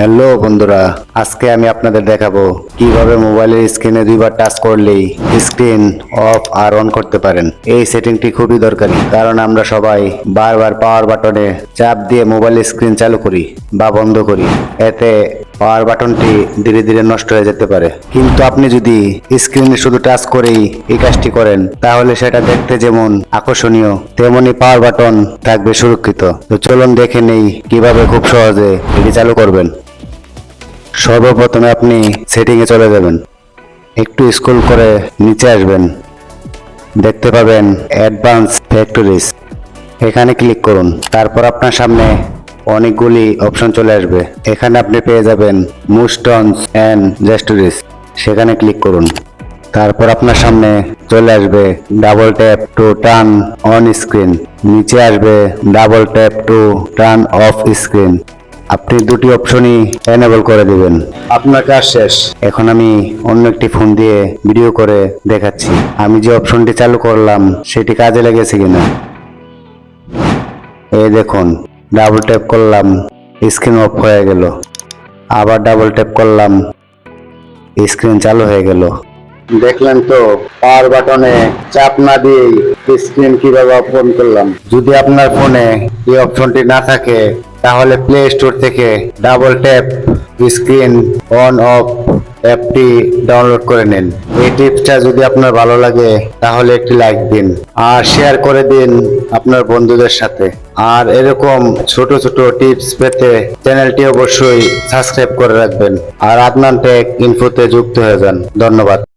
Hello বন্ধুরা, আজকে আমি আপনাদের দেখাবো কীভাবে মোবাইলের স্ক্রিনে দুইবার টাচ করলেই স্ক্রিন অফ আর অন করতে পারেন। এই সেটিংটি খুবই দরকারি, কারণ আমরা সবাই বারবার পাওয়ার বাটনে চাপ দিয়ে মোবাইলের স্ক্রিন চালু করি বা বন্ধ করি। এতে পাওয়ার বাটনটি ধীরে ধীরে নষ্ট হয়ে যেতে পারে। কিন্তু আপনি যদি স্ক্রিনে শুধু টাচ করেই এই কাজটি করেন, তাহলে সেটা দেখতে যেমন আকর্ষণীয়, তেমনি পাওয়ার বাটন থাকবে সুরক্ষিত। তো চলুন দেখে নেই কীভাবে খুব সহজে এটি চালু করবেন। সর্বপ্রথমে আপনি সেটিংয়ে চলে যাবেন। একটু স্ক্রল করে নিচে আসবেন। দেখতে পাবেন অ্যাডভান্স ফ্যাক্টরিজ এখানে ক্লিক করুন। তারপর আপনার সামনে অনেকগুলি অপশন চলে আসবে। এখানে আপনি পেয়ে যাবেন মুস্টনস অ্যান্ড জেস্টরিজ সেখানে ক্লিক করুন। তারপর আপনার সামনে চলে আসবে double tap to turn on screen নিচে আসবে double tap to turn off screen আপনি দুটি অপশনই এনেবল করে দিবেন। আপনার কাজ শেষ। এখন আমি অন্য একটি ফোন দিয়ে ভিডিও করে দেখাচ্ছি। আমি যে অপশনটি চালু করলাম সেটি কাজে লেগেছে কিনা? এই দেখুন ডাবল ট্যাপ করলাম স্ক্রিন অফ হয়ে গেল। আবার ডাবল ট্যাপ করলাম স্ক্রিন চালু হয়ে গেল। দেখলেন তো পাওয়ার বাটনে চাপ না দিয়ে স্ক্রিন কীভাবে অন করলাম? যদি আপনার ফোনে এই অপশনটি না থাকে তাহলে প্লে স্টোর থেকে double tap screen on off অ্যাপটি ডাউনলোড করে নিন। এই টিপসটা যদি আপনার ভালো লাগে, তাহলে একটি লাইক দিন আর শেয়ার করে দিন আপনার বন্ধুদের সাথে। আর এরকম ছোট ছোট টিপস পেতে চ্যানেলটি অবশ্যই সাবস্ক্রাইব করে রাখবেন। আর আপনার টেক ইনফোতে যুক্ত হয়ে যান। ধন্যবাদ।